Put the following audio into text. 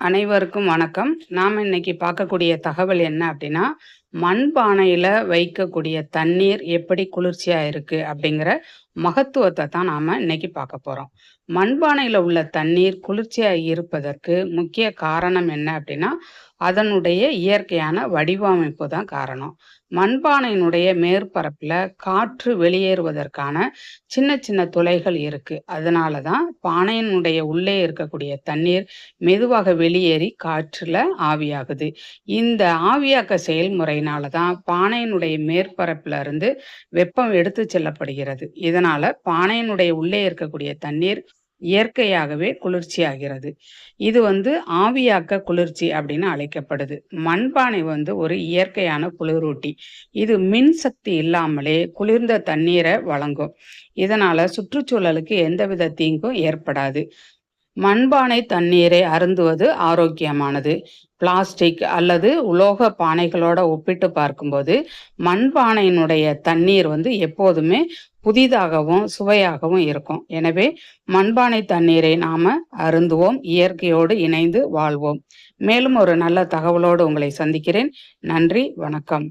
அனைவருக்கும் வணக்கம். நாம் இன்னைக்கு பார்க்கக்கூடிய தகவல் என்ன அப்படின்னா மண்பானையில் வைக்கக்கூடிய தண்ணீர் எப்படி குளிர்ச்சியாக இருக்குது அப்படிங்கிற மகத்துவத்தை தான் நாம் இன்னைக்கு பார்க்க போகிறோம் மண்பானையில் உள்ள தண்ணீர் குளிர்ச்சியாக இருப்பதற்கு முக்கிய காரணம் என்ன அப்படின்னா அதனுடைய இயற்கையான வடிவமைப்பு தான் காரணம். மண்பானையினுடைய மேற்பரப்பில் காற்று வெளியேறுவதற்கான சின்ன சின்ன துளைகள் இருக்குது அதனால தான் பானையினுடைய உள்ளே இருக்கக்கூடிய தண்ணீர் மெதுவாக வெளியேறி காற்றில் ஆவியாகுது. இந்த ஆவியாக்க செயல்முறையினால தான் பானையினுடைய மேற்பரப்புல இருந்து வெப்பம் எடுத்து செல்லப்படுகிறது. இதனால பானையினுடைய உள்ளே இருக்கக்கூடிய தண்ணீர் இயற்கையாகவே குளிர்ச்சியாகிறது. இது வந்து ஆவியாக்க குளிர்ச்சி அப்படின்னு அழைக்கப்படுது. மண்பானை வந்து ஒரு இயற்கையான குளிரூட்டி. இது மின் சக்தி இல்லாமலே குளிர்ந்த தண்ணீரை வழங்கும். இதனால சுற்றுச்சூழலுக்கு எந்தவித தீங்கும் ஏற்படாது. மண்பானை தண்ணீரை அருந்துவது ஆரோக்கியமானது. பிளாஸ்டிக் அல்லது உலோக பானைகளோட ஒப்பிட்டு பார்க்கும்போது மண்பானையினுடைய தண்ணீர் வந்து எப்போதுமே புதிதாகவும் சுவையாகவும் இருக்கும். எனவே மண்பானை தண்ணீரை நாம அருந்துவோம் இயற்கையோடு இணைந்து வாழ்வோம். மேலும் ஒரு நல்ல தகவலோடு உங்களை சந்திக்கிறேன். நன்றி வணக்கம்.